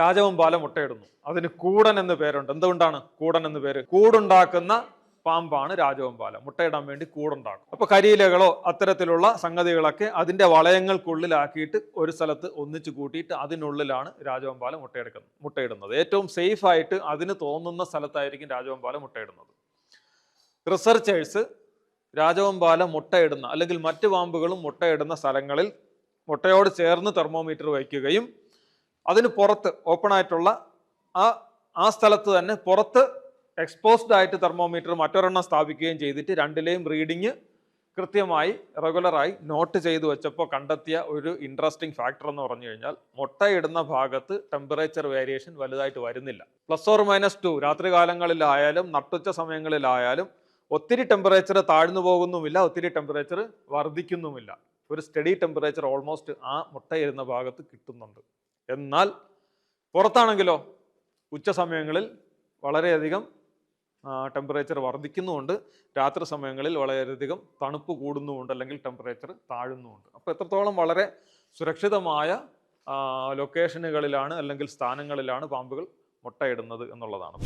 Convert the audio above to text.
രാജവമ്പാല മുട്ടയിടുന്നു. അതിന് കൂടൻ എന്ന് പേരുണ്ട്. എന്തുകൊണ്ടാണ് കൂടൻ എന്ന് പേര്? കൂടുണ്ടാക്കുന്ന പാമ്പാണ് രാജവമ്പാല മുട്ടയിടാൻ വേണ്ടി കൂടുണ്ടാക്കും. അപ്പൊ കരിയിലകളോ അത്തരത്തിലുള്ള സംഗതികളൊക്കെ അതിന്റെ വളയങ്ങൾക്കുള്ളിലാക്കിയിട്ട് ഒരു സ്ഥലത്ത് ഒന്നിച്ചു കൂട്ടിയിട്ട് അതിനുള്ളിലാണ് രാജവമ്പാല മുട്ടയെടുക്കുന്നത് മുട്ടയിടുന്നത്. ഏറ്റവും സേഫ് ആയിട്ട് അതിന് തോന്നുന്ന സ്ഥലത്തായിരിക്കും രാജവമ്പാല മുട്ടയിടുന്നത്. റിസർച്ചേഴ്സ് രാജവമ്പാല മുട്ടയിടുന്ന അല്ലെങ്കിൽ മറ്റു പാമ്പുകളും മുട്ടയിടുന്ന സ്ഥലങ്ങളിൽ മുട്ടയോട് ചേർന്ന് തെർമോമീറ്റർ വയ്ക്കുകയും അതിന് പുറത്ത് ഓപ്പൺ ആയിട്ടുള്ള ആ ആ സ്ഥലത്ത് തന്നെ പുറത്ത് എക്സ്പോസ്ഡ് ആയിട്ട് തെർമോമീറ്റർ മറ്റൊരെണ്ണം സ്ഥാപിക്കുകയും ചെയ്തിട്ട് രണ്ടിലെയും റീഡിങ് കൃത്യമായി റെഗുലറായി നോട്ട് ചെയ്തു വെച്ചപ്പോൾ കണ്ടെത്തിയ ഒരു ഇൻട്രസ്റ്റിംഗ് ഫാക്ടർ എന്ന് പറഞ്ഞു കഴിഞ്ഞാൽ മുട്ടയിടുന്ന ഭാഗത്ത് ടെമ്പറേച്ചർ വേരിയേഷൻ വലുതായിട്ട് വരുന്നില്ല. പ്ലസ് ഓർ മൈനസ് ടു രാത്രി കാലങ്ങളിലായാലും നട്ടുച്ച സമയങ്ങളിലായാലും ഒത്തിരി ടെമ്പറേച്ചർ താഴ്ന്നു പോകുന്നുമില്ല ഒത്തിരി ടെമ്പറേച്ചർ വർദ്ധിക്കുന്നുമില്ല. ഒരു സ്റ്റഡി ടെമ്പറേച്ചർ ഓൾമോസ്റ്റ് ആ മുട്ടയിരുന്ന ഭാഗത്ത് കിട്ടുന്നുണ്ട്. എന്നാൽ പുറത്താണെങ്കിലോ ഉച്ച സമയങ്ങളിൽ വളരെയധികം ടെമ്പറേച്ചർ വർദ്ധിക്കുന്നുമുണ്ട്. രാത്രി സമയങ്ങളിൽ വളരെയധികം തണുപ്പ് കൂടുന്നുമുണ്ട് അല്ലെങ്കിൽ ടെമ്പറേച്ചർ താഴുന്നുമുണ്ട്. അപ്പോൾ എത്രത്തോളം വളരെ സുരക്ഷിതമായ ലൊക്കേഷനുകളിലാണ് അല്ലെങ്കിൽ സ്ഥാനങ്ങളിലാണ് പാമ്പുകൾ മുട്ടയിടുന്നത് എന്നുള്ളതാണ്.